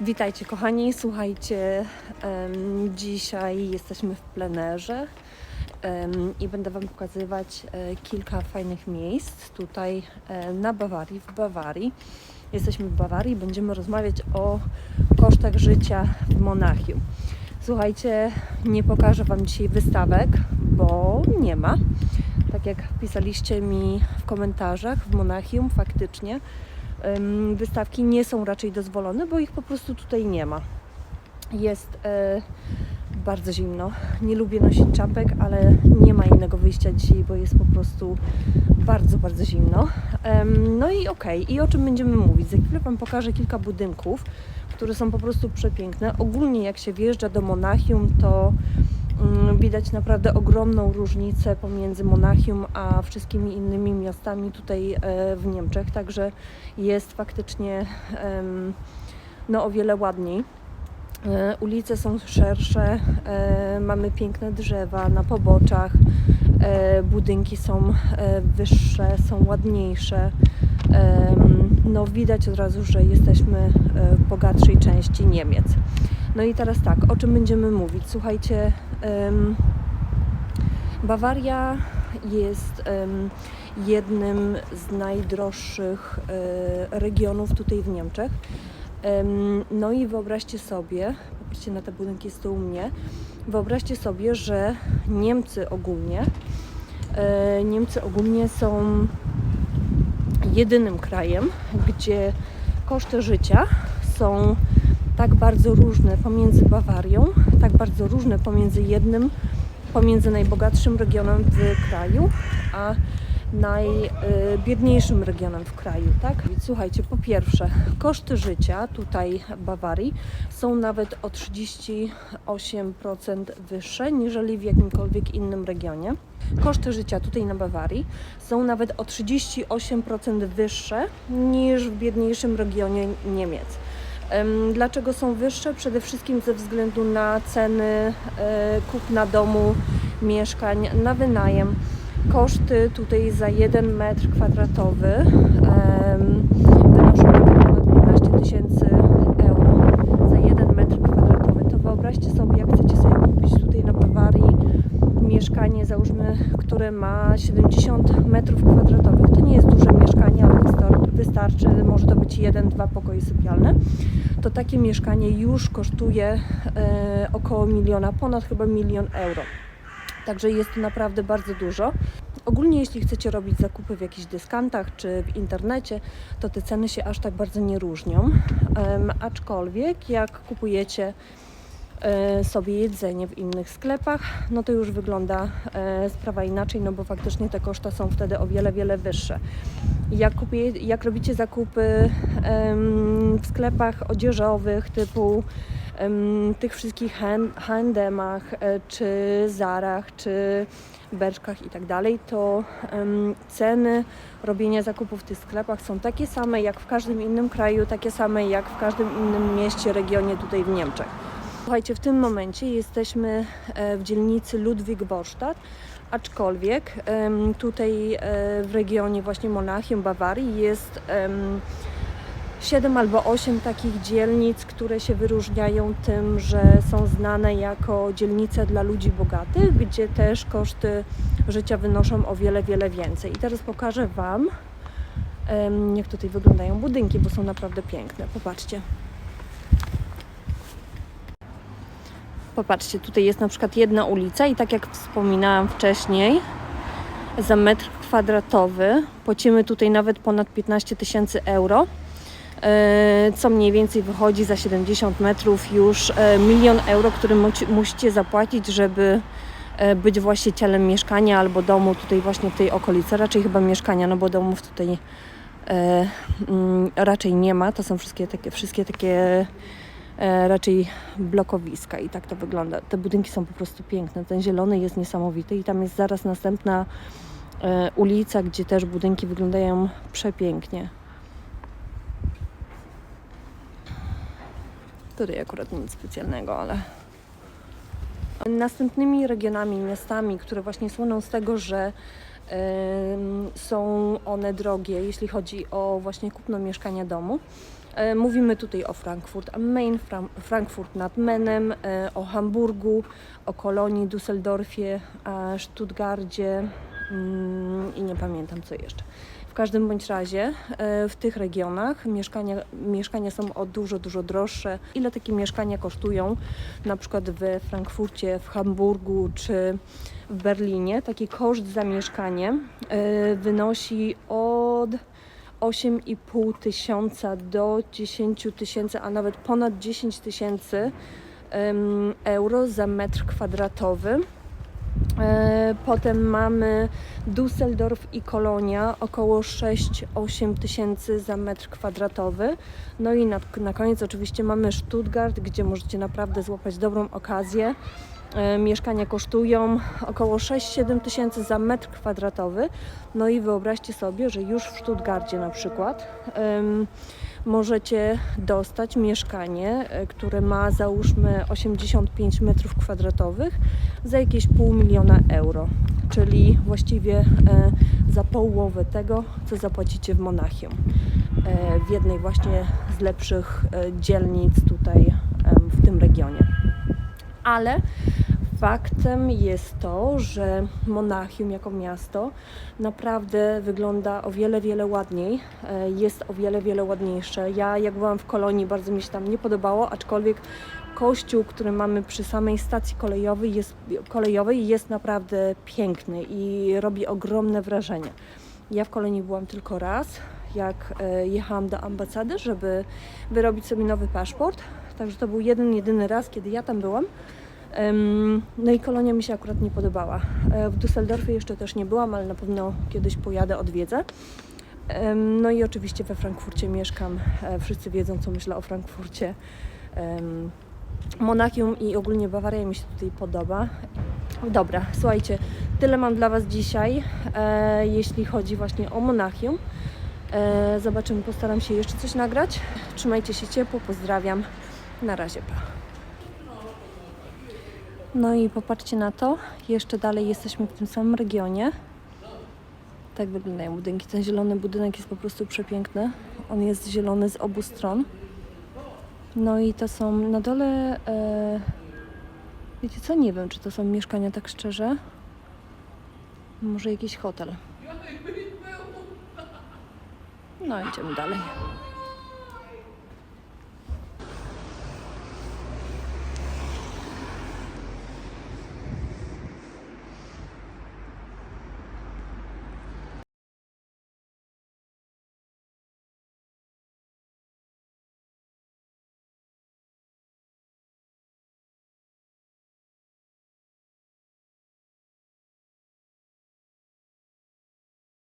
Witajcie kochani, słuchajcie, dzisiaj jesteśmy w plenerze i będę Wam pokazywać e, kilka fajnych miejsc tutaj e, na Bawarii, w Bawarii. Jesteśmy w Bawarii, będziemy rozmawiać o kosztach życia w Monachium. Słuchajcie, nie pokażę Wam dzisiaj wystawek, bo nie ma. Tak jak pisaliście mi w komentarzach, w Monachium faktycznie wystawki nie są raczej dozwolone, bo ich po prostu tutaj nie ma. Jest e, bardzo zimno. Nie lubię nosić czapek, ale nie ma innego wyjścia dzisiaj, bo jest po prostu bardzo, bardzo zimno. No i okej, i o czym będziemy mówić? Za chwilę Wam pokażę kilka budynków, które są po prostu przepiękne. Ogólnie jak się wjeżdża do Monachium, to widać naprawdę ogromną różnicę pomiędzy Monachium a wszystkimi innymi miastami tutaj e, w Niemczech, także jest faktycznie no, o wiele ładniej. E, Ulice są szersze, e, mamy piękne drzewa na poboczach, budynki są wyższe, są ładniejsze. No, widać od razu, że jesteśmy w bogatszej części Niemiec. No i teraz tak, o czym będziemy mówić? Słuchajcie, em, Bawaria jest em, jednym z najdroższych e, regionów tutaj w Niemczech. Em, No i wyobraźcie sobie, popatrzcie na te budynki z tyłu mnie, wyobraźcie sobie, że Niemcy ogólnie, e, Niemcy ogólnie są jedynym krajem, gdzie koszty życia są tak bardzo różne pomiędzy Bawarią, tak bardzo różne pomiędzy jednym, pomiędzy najbogatszym regionem w kraju, a najbiedniejszym regionem w kraju, tak? Słuchajcie, po pierwsze, koszty życia tutaj w Bawarii są nawet o 38% wyższe niżeli w jakimkolwiek innym regionie. Koszty życia tutaj na Bawarii są nawet o 38% wyższe niż w biedniejszym regionie Niemiec. Dlaczego są wyższe? Przede wszystkim ze względu na ceny e, kupna domu, mieszkań, na wynajem. Koszty tutaj za 1 metr kwadratowy wynoszą ponad 15 tysięcy euro za 1 metr kwadratowy. To wyobraźcie sobie, jak chcecie sobie kupić tutaj na Bawarii mieszkanie, załóżmy, które ma 70 metrów kwadratowych. To nie jest duże mieszkanie, ale wystar- wystarczy, może to być jeden, dwa pokoje sypialne. To takie mieszkanie już kosztuje e, około miliona, ponad chyba milion euro. Także jest to naprawdę bardzo dużo. Ogólnie, jeśli chcecie robić zakupy w jakichś dyskantach czy w internecie, to te ceny się aż tak bardzo nie różnią. Aczkolwiek, jak kupujecie sobie jedzenie w innych sklepach, no to już wygląda e, sprawa inaczej, no bo faktycznie te koszta są wtedy o wiele, wiele wyższe. Jak, jak robicie zakupy w sklepach odzieżowych typu tych wszystkich H&M-ach, e, czy Zarach, czy Berczkach i tak dalej, to em, ceny robienia zakupów w tych sklepach są takie same jak w każdym innym kraju, takie same jak w każdym innym mieście, regionie tutaj w Niemczech. Słuchajcie, w tym momencie jesteśmy e, w dzielnicy Ludwig-Borstadt, aczkolwiek em, tutaj e, w regionie właśnie Monachium, Bawarii jest em, 7 albo 8 takich dzielnic, które się wyróżniają tym, że są znane jako dzielnice dla ludzi bogatych, gdzie też koszty życia wynoszą o wiele, wiele więcej. I teraz pokażę Wam, jak tutaj wyglądają budynki, bo są naprawdę piękne. Popatrzcie. Popatrzcie, tutaj jest na przykład jedna ulica i tak jak wspominałam wcześniej, za metr kwadratowy płacimy tutaj nawet ponad 15 tysięcy euro, e, co mniej więcej wychodzi za 70 metrów już e, milion euro, który musicie zapłacić, żeby e, być właścicielem mieszkania albo domu tutaj właśnie w tej okolicy. Raczej chyba mieszkania, no bo domów tutaj mm, raczej nie ma. To są wszystkie takie, wszystkie takie raczej blokowiska i tak to wygląda. Te budynki są po prostu piękne. Ten zielony jest niesamowity i tam jest zaraz następna e, ulica, gdzie też budynki wyglądają przepięknie. Tutaj akurat nic specjalnego, ale następnymi regionami, miastami, które właśnie słyną z tego, że em, są one drogie, jeśli chodzi o właśnie kupno mieszkania domu, E, Mówimy tutaj o Frankfurt am Main, Frankfurt nad Menem, e, o Hamburgu, o Kolonii, Düsseldorfie, Stuttgardzie mm, i nie pamiętam co jeszcze. W każdym bądź razie e, w tych regionach mieszkania, mieszkania są o dużo, dużo droższe. Ile takie mieszkania kosztują na przykład we Frankfurcie, w Hamburgu czy w Berlinie? Taki koszt za mieszkanie e, wynosi od 8,5 tysiąca do 10 tysięcy, a nawet ponad 10 tysięcy euro za metr kwadratowy. E, Potem mamy Düsseldorf i Kolonia około 6-8 tysięcy za metr kwadratowy. No i na, na koniec oczywiście mamy Stuttgart, gdzie możecie naprawdę złapać dobrą okazję. E, Mieszkania kosztują około 6-7 tysięcy za metr kwadratowy. No i wyobraźcie sobie, że już w Stuttgarcie na przykład możecie dostać mieszkanie, e, które ma załóżmy 85 metrów kwadratowych za jakieś pół miliona euro, czyli właściwie e, za połowę tego, co zapłacicie w Monachium. W jednej właśnie z lepszych dzielnic tutaj w tym regionie. Ale faktem jest to, że Monachium jako miasto naprawdę wygląda o wiele, wiele ładniej. E, Jest o wiele, wiele ładniejsze. Ja jak byłam w Kolonii, bardzo mi się tam nie podobało, aczkolwiek kościół, który mamy przy samej stacji kolejowej jest, kolejowej jest naprawdę piękny i robi ogromne wrażenie. Ja w Kolonii byłam tylko raz, jak e, jechałam do ambasady, żeby wyrobić sobie nowy paszport. Także to był jeden, jedyny raz, kiedy ja tam byłam. No i kolonia mi się akurat nie podobała. E, W Düsseldorfie jeszcze też nie byłam, ale na pewno kiedyś pojadę, odwiedzę. No i oczywiście we Frankfurcie mieszkam. E, Wszyscy wiedzą, co myślę o Frankfurcie. Monachium i ogólnie Bawaria mi się tutaj podoba. Dobra, słuchajcie, tyle mam dla Was dzisiaj, e, jeśli chodzi właśnie o Monachium. Zobaczymy, postaram się jeszcze coś nagrać. Trzymajcie się ciepło, pozdrawiam. Na razie, pa. No i popatrzcie na to, jeszcze dalej jesteśmy w tym samym regionie. Tak wyglądają budynki. Ten zielony budynek jest po prostu przepiękny. On jest zielony z obu stron. No i to są na dole. E, wiecie co? Nie wiem, czy to są mieszkania, tak szczerze. Może jakiś hotel. No idziemy dalej.